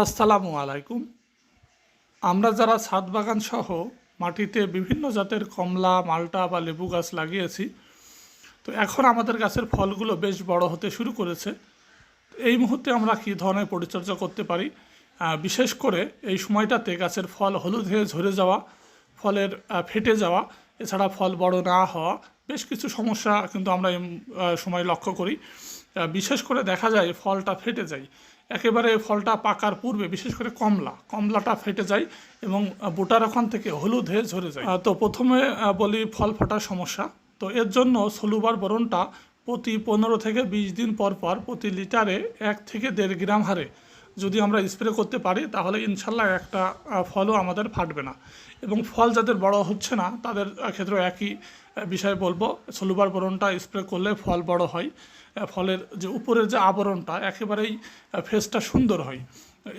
আসসালামু আলাইকুম। আমরা যারা ছাদ বাগান সহ মাটিতে বিভিন্ন জাতের কমলা, মালটা বা লেবু গাছ লাগিয়েছি, তো এখন আমাদের গাছের ফলগুলো বেশ বড় হতে শুরু করেছে। এই মুহূর্তে আমরা কী ধরনের পরিচর্যা করতে পারি? বিশেষ করে এই সময়টাতে গাছের ফল হলুদ হয়ে ঝরে যাওয়া, ফলের ফেটে যাওয়া, এছাড়া ফল বড় না হওয়া, বেশ কিছু সমস্যা কিন্তু আমরা এই সময় লক্ষ্য করি। বিশেষ করে দেখা যায় ফলটা ফেটে যায়। একেবারে ফলটা পাকার পূর্বে বিশেষ করে কমলা কমলাটা ফেটে যায় এবং বোটার ওখান থেকে হলুদ হয়ে ঝরে যায়। তো প্রথমে বলি ফল ফাটার সমস্যা। তো এর জন্য সলুবার বরণটা প্রতি পনেরো থেকে বিশ দিন পর পর প্রতি লিটারে এক থেকে দেড় গ্রাম হারে। যদি আমরা স্প্রে করতে পারি তাহলে ইনশাল্লাহ একটা ফলও আমাদের ফাটবে না। এবং ফল যাদের বড় হচ্ছে না তাদের আহ, ক্ষেত্রেও একই বিষয় বলব, সলুবার বরণটা স্প্রে করলে ফল বড় হয়। ফলের যে উপরের যে আবরণটা, একেবারেই ফেসটা সুন্দর হয়।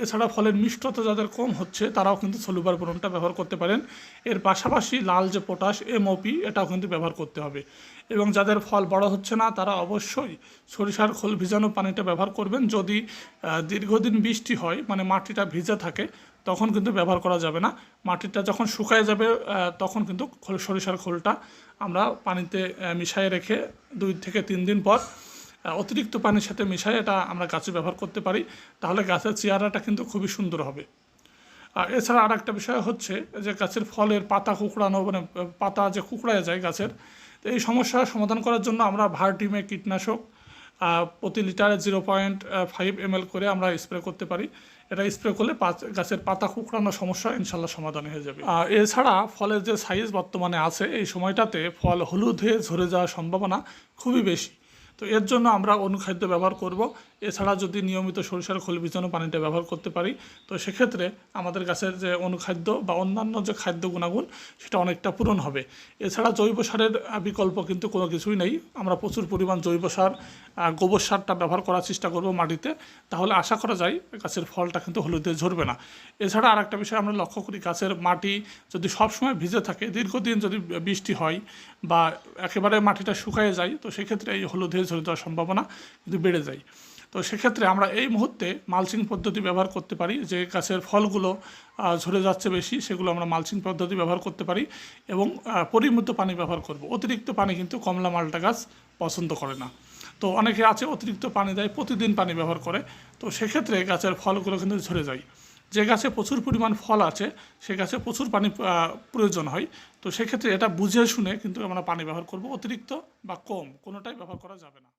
এছাড়া ফলের মিষ্টতা যাদের কম হচ্ছে, তারাও কিন্তু সলুবার বোরনটা ব্যবহার করতে পারেন। এর পাশাপাশি লাল যে পটাশ এমওপি এটাও কিন্তু ব্যবহার করতে হবে। এবং যাদের ফল বড় হচ্ছে না, তারা অবশ্যই সরিষার খোল ভিজানো পানিটা ব্যবহার করবেন। যদি দীর্ঘদিন বৃষ্টি হয় মানে মাটিটা ভিজে থাকে তখন কিন্তু ব্যবহার করা যাবে না। মাটিটা যখন শুকায় যাবে তখন কিন্তু সরিষার খোলটা আমরা পানিতে আহ, রেখে দুই থেকে তিন দিন পর অতিরিক্ত পানির সাথে মিশাই এটা আমরা গাছে ব্যবহার করতে পারি। তাহলে গাছের চেহারাটা কিন্তু খুবই সুন্দর হবে। আর এছাড়া আর একটা বিষয় হচ্ছে যে গাছের ফলের পাতা কুকড়ানো মানে পাতা যে কুকড়ায় যায় গাছের তো এই সমস্যার সমাধান করার জন্য আমরা ভার্টিমে কীটনাশক প্রতি লিটারে জিরো পয়েন্ট ফাইভ এম করে আমরা স্প্রে করতে পারি। এটা স্প্রে করলে গাছের পাতা কুকড়ানোর সমস্যা ইনশাল্লাহ সমাধান হয়ে যাবে। এছাড়া ফলের যে সাইজ বর্তমানে আছে, এই সময়টাতে ফল হলুদ হয়ে ঝরে যাওয়ার সম্ভাবনা খুবই বেশি। তো এর জন্য আমরা অনুখাদ্য ব্যবহার করব। এছাড়া যদি নিয়মিত সরিষার খোল ভিজানো পানিটা ব্যবহার করতে পারি, তো সেক্ষেত্রে আমাদের গাছের যে অনুখাদ্য বা অন্যান্য যে খাদ্য গুণাগুণ, সেটা অনেকটা পূরণ হবে। এছাড়া জৈব সারের বিকল্প কিন্তু কোনো কিছুই নেই। আমরা প্রচুর পরিমাণ জৈব সার গোবর সারটা ব্যবহার করার চেষ্টা করব মাটিতে। তাহলে আশা করা যায় গাছের ফলটা কিন্তু হলুদে ঝরবে না। এছাড়া আর একটা বিষয় আমরা লক্ষ্য করি, গাছের মাটি যদি সবসময় ভিজে থাকে, দীর্ঘদিন যদি বৃষ্টি হয় বা একেবারে মাটিটা শুকায় যায়, তো সেক্ষেত্রে এই হলুদ হয়ে ঝরে যাওয়ার সম্ভাবনা কিন্তু বেড়ে যায়। তো সেক্ষেত্রে আমরা এই মুহূর্তে মালচিং পদ্ধতি ব্যবহার করতে পারি, যে গাছের ফলগুলো ঝরে যাচ্ছে বেশি, সেগুলো আমরা মালচিং পদ্ধতি ব্যবহার করতে পারি এবং পরিমিত পানি ব্যবহার করব। অতিরিক্ত পানি কিন্তু কমলা মালটা গাছ পছন্দ করে না। তো অনেকে আছে অতিরিক্ত পানি দেয়, প্রতিদিন পানি ব্যবহার করে। তো সেক্ষেত্রে গাছের ফলগুলো কিন্তু ঝরে যায়। যে গাছে প্রচুর পরিমাণ ফল আছে, সে গাছে প্রচুর পানি প্রয়োজন হয়। তো সেক্ষেত্রে এটা বুঝে শুনে কিন্তু আমরা পানি ব্যবহার করব। অতিরিক্ত বা কম, কোনোটাই ব্যবহার করা যাবে না।